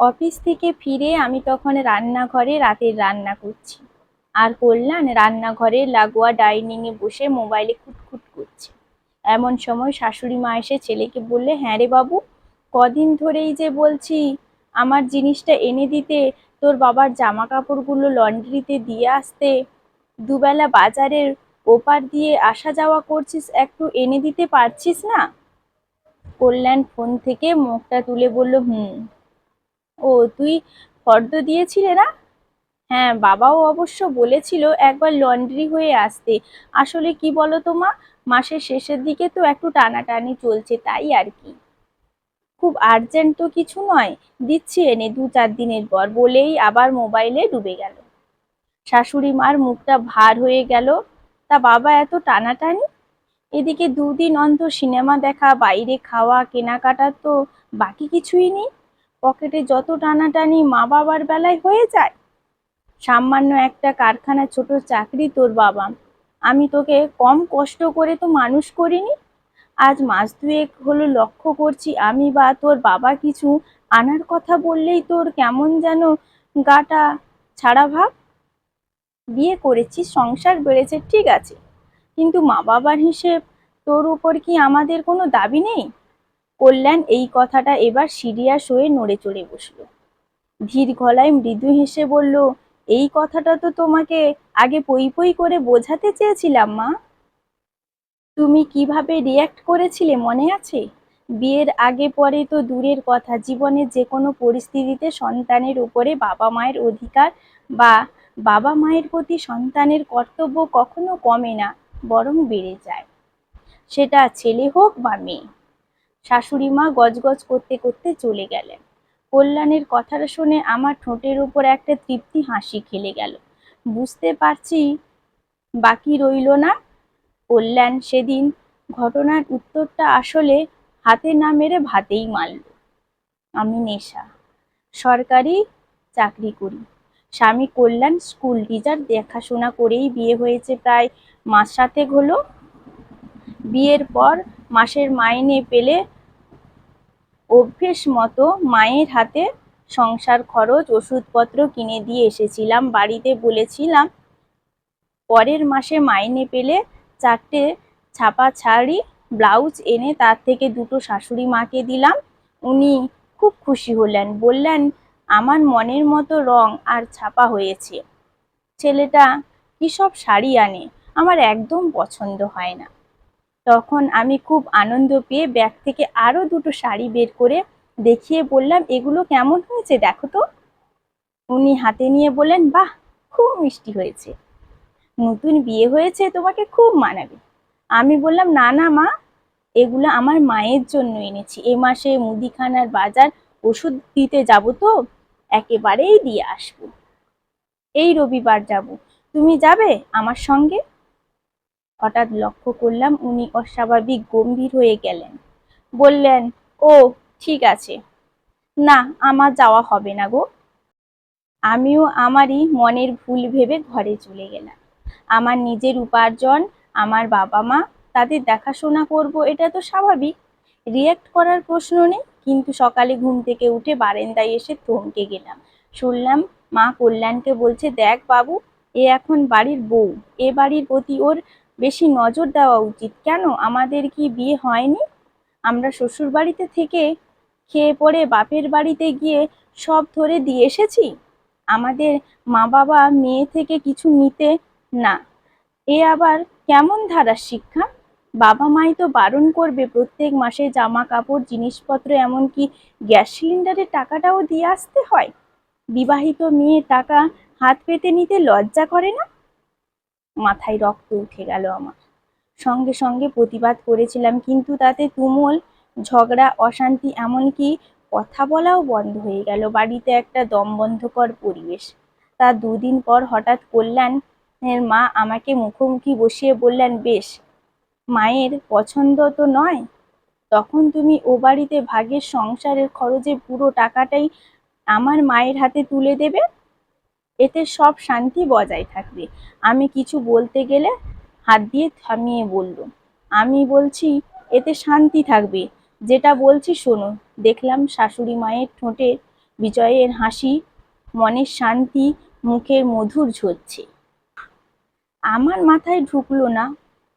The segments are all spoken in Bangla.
অফিস থেকে ফিরে আমি তখন রান্নাঘরে রাতের রান্না করছি। আর কল্যাণ রান্নাঘরের লাগোয়া ডাইনিংয়ে বসে মোবাইলে খুটখুট করছে। এমন সময় শাশুড়ি মা এসে ছেলেকে বললে হ্যাঁ রে বাবু, কদিন ধরেই যে বলছি, আমার জিনিসটা এনে দিতে, তোর বাবার জামা কাপড়গুলো লন্ড্রিতে দিয়ে আসতে, দুবেলা বাজারের ওপার দিয়ে আসা যাওয়া করছিস, একটু এনে দিতে পারছিস না? কল্যাণ ফোন থেকে মুখটা তুলে বলল, হুম। ও, তুই ফর্দ দিয়েছিলে না? হ্যাঁ বাবাও অবশ্য বলেছিল একবার লন্ড্রি হয়ে আসতে। আসলে কি বলো তো মা, মাসের শেষের দিকে তো একটু টানাটানি চলছে তাই আর কি। খুব আর্জেন্ট তো কিছু নয়, দিচ্ছি এনে দু চার দিনের পর, বলেই আবার মোবাইলে ডুবে গেল। শাশুড়ি মার মুখটা ভার হয়ে গেল, তা বাবা এত টানাটানি? এদিকে দুদিন অন্তর সিনেমা দেখা, বাইরে খাওয়া কেনাকাটার তো বাকি কিছুই নেই। পকেটে যত টানাটানি মা বাবার বেলায় হয়ে যায়? সামান্য একটা কারখানা ছোট চাকরি তোর বাবা। আমি তোকে কম কষ্ট করে তো মানুষ করিনি? আজ মাস দুয়েক হলো লক্ষ্য করছি আমি বা তোর বাবা কিছু আনার কথা বললেই তোর কেমন যেন গাটা ছাড়া ভাব। বিয়ে করেছি সংসার বেড়েছে, ঠিক আছে। কিন্তু মা বাবার হিসেব তোর উপর কি আমাদের কোনো দাবি নেই? কল্যাণ এই কথাটা এবার সিরিয়াস হয়ে নড়ে চড়ে বসল। ধীর গলায় মৃদু হেসে বলল, এই কথাটা তো তোমাকে আগে পই পই করে বোঝাতে চেয়েছিলাম, মা। তুমি কীভাবে রিয়্যাক্ট করেছিলে মনে আছে? বিয়ের আগে পরে তো দূরের কথা জীবনের যে কোনো পরিস্থিতিতে সন্তানের উপরে বাবা মায়ের অধিকার বা বাবা মায়ের প্রতি সন্তানের কর্তব্য কখনো কমে না, বরং বেড়ে যায়। সেটা ছেলে হোক বা মেয়ে। শাশুড়ি মা গজগজ করতে করতে চলে গেলেন। কল্যাণের কথাটা শুনে আমার ঠোঁটের উপর একটা তৃপ্তি হাসি খেলে গেল। বুঝতে পারছি বাকি রইল না। কল্যাণ সেদিন ঘটনার উত্তরটা আসলে হাতে না মেরে ভাতেই মারল। আমি নেশা, সরকারি চাকরি করি। স্বামী কল্যাণ স্কুল টিচার দেখাশোনা করেই বিয়ে হয়েছে প্রায় মাস সাতেক হলো। বিয়ের পর মাসের মাইনে পেলে অভ্যেস মতো মায়ের হাতে সংসার খরচ, ওষুধপত্র কিনে দিয়ে এসেছিলাম। বাড়িতে বলেছিলাম, পরের মাসে মাইনে পেলে চারটে ছাপা ছাড়ি ব্লাউজ এনে তার থেকে দুটো শাশুড়ি মাকে দিলাম। উনি খুব খুশি হলেন, বললেন, আমার মনের মতো রং আর ছাপা হয়েছে। ছেলেটা কী সব শাড়ি আনে? আমার একদম পছন্দ হয় না। তখন আমি খুব আনন্দ পেয়ে ব্যাগ থেকে আরও দুটো শাড়ি বের করে দেখিয়ে বললাম, এগুলো কেমন হয়েছে দেখো তো। উনি হাতে নিয়ে বললেন, বাহ, খুব মিষ্টি হয়েছে। নতুন বিয়ে হয়েছে, তোমাকে খুব মানাবে। আমি বললাম, না না, মা, এগুলো আমার মায়ের জন্য এনেছি। এ মাসে মুদিখানার বাজার ওষুধ দিতে যাব তো, একেবারেই দিয়ে আসব। এই রবিবার যাব। তুমি যাবে আমার সঙ্গে? হঠাৎ লক্ষ্য করলাম উনি অস্বাভাবিক গম্ভীর হয়ে গেলেন। বললেন, ও, ঠিক আছে। না, আমার যাওয়া হবে না গো। আমিও আমারই মনের ভুল ভেবে ঘরে চলে গেলাম। আমার নিজের উপার্জন, আমার বাবা মা তাদের দেখাশোনা করব, এটা তো স্বাভাবিক। রিয়্যাক্ট করার প্রশ্ন নেই, কিন্তু সকালে ঘুম থেকে উঠে বারেন্দায় এসে থমকে গেলাম। শুনলাম মা কল্যাণকে বলছে, দেখ বাবু, এ এখন বাড়ির বউ। এ বাড়ির প্রতি ওর বেশি নজর দেওয়া উচিত। কেন? আমাদের কি বিয়ে হয়নি? আমরা শ্বশুর বাড়িতে থেকে খেয়ে পড়ে বাপের বাড়িতে গিয়ে সব ধরে দিয়ে এসেছি? আমাদের মা বাবা মেয়ে থেকে কিছু নিতে না। এ আবার কেমন ধারার শিক্ষা? বাবা মাই তো বারণ করবে প্রত্যেক মাসে জামা কাপড় জিনিসপত্র, এমনকি গ্যাস সিলিন্ডারের টাকাটাও দিয়ে আসতে হয়। বিবাহিত মেয়ে টাকা হাত পেতে নিতে লজ্জা করে না? মাথায় রক্ত উঠে গেল আমার। সঙ্গে সঙ্গে প্রতিবাদ করেছিলাম, কিন্তু তাতে তুমুল ঝগড়া, অশান্তি, এমনকি কথা বলাও বন্ধ হয়ে গেল। বাড়িতে একটা দমবন্ধকর পরিবেশ। তা দুদিন পর হঠাৎ কল্যাণের মা আমাকে মুখোমুখি বসিয়ে বললেন, বেশ, মায়ের পছন্দ তো নয়। তখন তুমি ও বাড়িতে ভাগের সংসারের খরচে পুরো টাকাটাই আমার মায়ের হাতে তুলে দেবে? এতে সব শান্তি বজায় থাকবে। আমি কিছু বলতে গেলে হাত দিয়ে থামিয়ে বলল, আমি বলছি, এতে শান্তি থাকবে। যেটা বলছি শোনো। দেখলাম শাশুড়ি মায়ের ঠোঁটে বিজয়ের হাসি মনের শান্তি, মুখের মধুর ঝরছে। আমার মাথায় ঢুকলো না।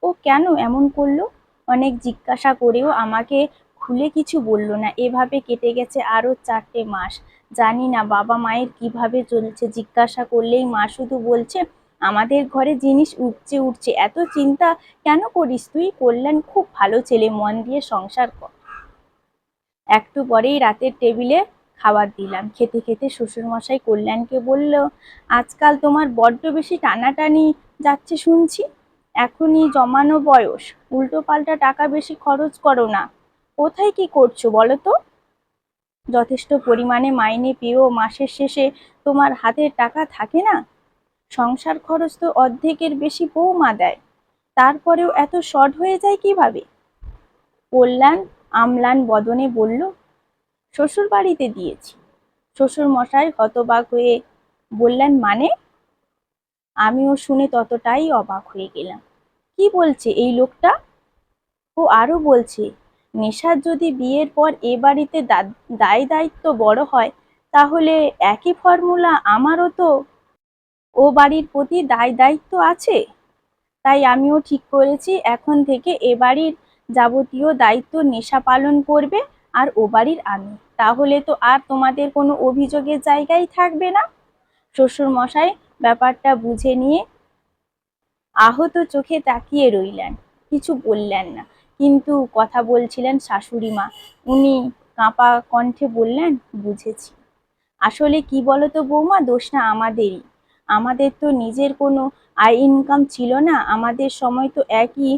ও কেন এমন করল? অনেক জিজ্ঞাসা করেও আমাকে খুলে কিছু বলল না। এভাবে কেটে গেছে আরও চারটে মাস। জানি না, বাবা মায়ের কীভাবে চলছে? জিজ্ঞাসা করলেই মা শুধু বলছে, আমাদের ঘরে জিনিস উঠছে উঠছে, এত চিন্তা কেন করিস তুই? কল্যাণ খুব ভালো ছেলে, মন দিয়ে সংসার কর। একটু পরেই রাতের টেবিলে খাবার দিলাম। খেতে খেতে শ্বশুরমশাই কল্যাণকে বলল, আজকাল তোমার বড্ড বেশি টানাটানি যাচ্ছে শুনছি। এখনই জমানো বয়স। উল্টো পাল্টা টাকা বেশি খরচ করো না। কোথায় কি করছ বলো তো? যথেষ্ট পরিমাণে মাইনে পেয়েও মাসের শেষে তোমার হাতের টাকা থাকে না? সংসার খরচ তো অর্ধেকের বেশি বৌমা দেয়। তারপরেও এত শর্ট হয়ে যায় কীভাবে? কল্যাণ আমলান বদনে বলল শ্বশুর বাড়িতে দিয়েছি। শ্বশুর মশাই হতবাক হয়ে বললেন মানে? আমিও শুনে ততটাই অবাক হয়ে গেলাম। কি বলছে এই লোকটা? ও আরও বলছে নেশার যদি বিয়ের পর এ বাড়িতে দায় দায়িত্ব বড় হয়, তাহলে একই ফর্মুলা আমারও তো ও বাড়ির প্রতি দায় দায়িত্ব আছে। তাই আমিও ঠিক করেছি, এখন থেকে এ বাড়ির যাবতীয় দায়িত্ব নেশা পালন করবে আর ও বাড়ির আমি। তাহলে তো আর তোমাদের কোনো অভিযোগের জায়গাই থাকবে না। শ্বশুর মশাই ব্যাপারটা বুঝে নিয়ে আহত চোখে তাকিয়ে রইলেন, কিছু বললেন না। কিন্তু কথা বলছিলেন শাশুড়ি মা। উনি কাঁপা কণ্ঠে বললেন, বুঝেছি। আসলে কি বলতো বৌমা, দোষটা আমাদেরই। আমাদের তো নিজের কোনো আয় ইনকাম ছিল না। আমাদের সময় তো একই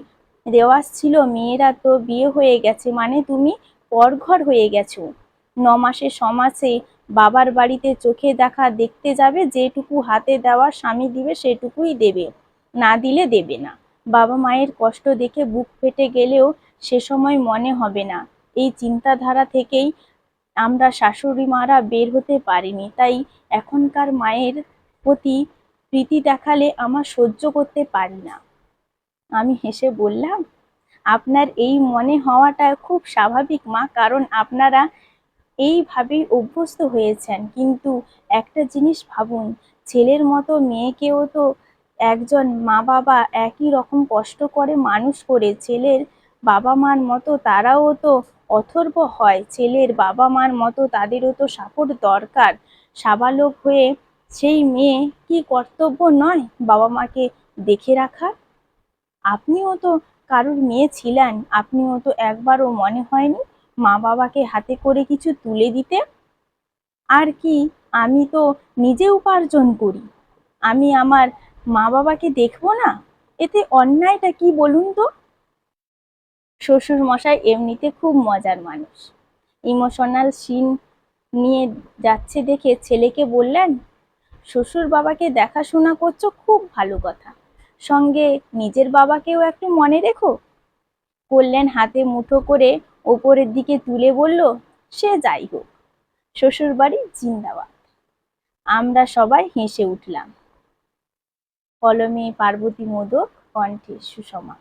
রেওয়াজ ছিল। মেয়েরা তো বিয়ে হয়ে গেছে। মানে তুমি পরঘর হয়ে গেছো। ন মাসে সমাসে বাবার বাড়িতে চোখে দেখা দেখতে যাবে। যেটুকু হাতে দেওয়া স্বামী দিবে, সেটুকুই দেবে। না দিলে দেবে না। বাবা মায়ের কষ্ট দেখে বুক ফেটে গেলেও সে সময় মনে হবে না। এই চিন্তাধারা থেকেই আমরা শাশুড়ি মারা বের হতে পারিনি। তাই এখনকার মায়ের প্রতি প্রীতি দেখালে আমার সহ্য করতে পারি না। আমি হেসে বললাম, আপনার এই মনে হওয়াটা খুব স্বাভাবিক, মা, কারণ আপনারা এইভাবেই অভ্যস্ত হয়েছেন। কিন্তু একটা জিনিস ভাবুন, ছেলের মতো মেয়েকেও তো একজন মা বাবা একই রকম কষ্ট করে মানুষ করে ছেলের বাবা মার মতো তারাও তো অথর্ব হয়। ছেলের বাবা মার মতো তাদেরও তো সাপোর্ট দরকার। সাবালক হয়ে সেই মেয়ে কি কর্তব্য নয় বাবা মাকে দেখে রাখা আপনিও তো কারোর মেয়ে ছিলেন, আপনিও তো একবারও মনে হয়নি মা বাবাকে হাতে করে কিছু তুলে দিতে? আর কি, আমি তো নিজে উপার্জন করি। আমি আমার মা বাবাকে দেখব না? এতে অন্যায়টা কি বলুন তো? শ্বশুর মশাই এমনিতে খুব মজার মানুষ। ইমোশনাল সিন নিয়ে যাচ্ছে দেখে ছেলেকে বললেন শ্বশুর বাবাকে দেখাশোনা করছ খুব ভালো কথা। সঙ্গে নিজের বাবাকেও একটু মনে রেখো। কল্যাণ হাতে মুঠো করে ওপরের দিকে তুলে বলল, সে যাই হোক শ্বশুর বাড়ি জিন্দাবাদ। আমরা সবাই হেসে উঠলাম। কলমে পার্বতী মোদক কণ্ঠে সুষমা।